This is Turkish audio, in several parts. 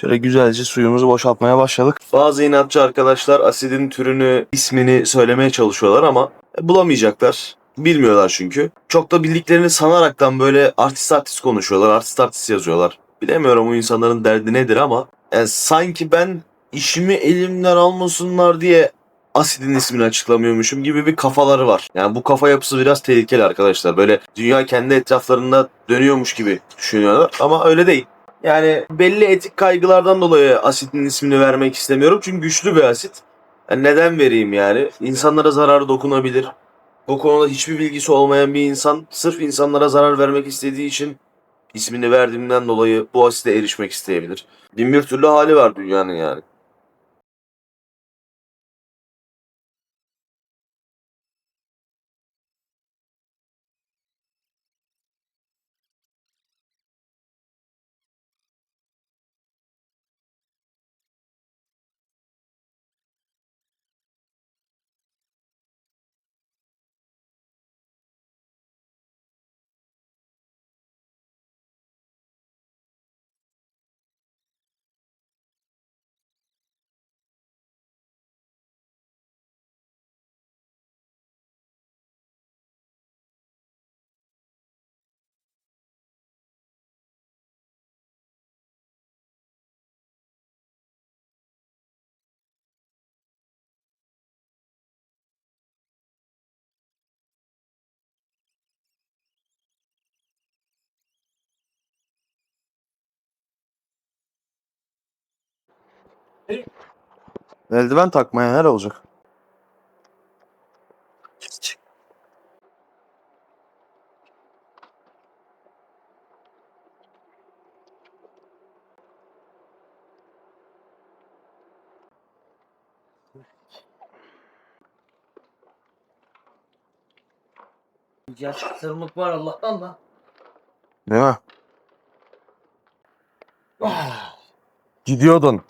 Şöyle güzelce suyumuzu boşaltmaya başladık. Bazı inatçı arkadaşlar asidin türünü, ismini söylemeye çalışıyorlar ama bulamayacaklar. Bilmiyorlar çünkü. Çok da bildiklerini sanaraktan böyle artist artist konuşuyorlar, artist artist yazıyorlar. Bilemiyorum o insanların derdi nedir ama yani sanki ben işimi elimden almasınlar diye asidin ismini açıklamıyormuşum gibi bir kafaları var. Yani bu kafa yapısı biraz tehlikeli arkadaşlar. Böyle dünya kendi etraflarında dönüyormuş gibi düşünüyorlar ama öyle değil. Yani belli etik kaygılardan dolayı asidin ismini vermek istemiyorum. Çünkü güçlü bir asit. Yani neden vereyim yani? İnsanlara zararı dokunabilir. Bu konuda hiçbir bilgisi olmayan bir insan sırf insanlara zarar vermek istediği için ismini verdiğimden dolayı bu asite erişmek isteyebilir. Bin bir türlü hali var dünyanın yani. Eldiven takmaya neler olacak? Gerçek sarımlık var Allah'tan da. Değil mi? Ah, Gidiyordun.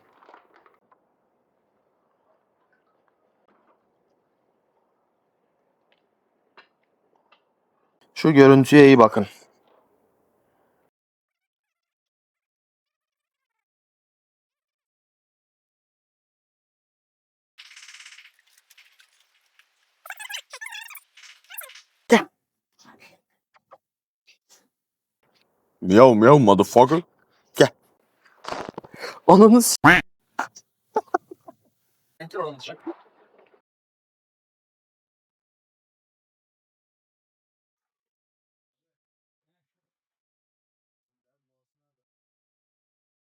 Şu görüntüye iyi bakın. Meow meow motherfucker. Gel. Ananı s- Enter olacak.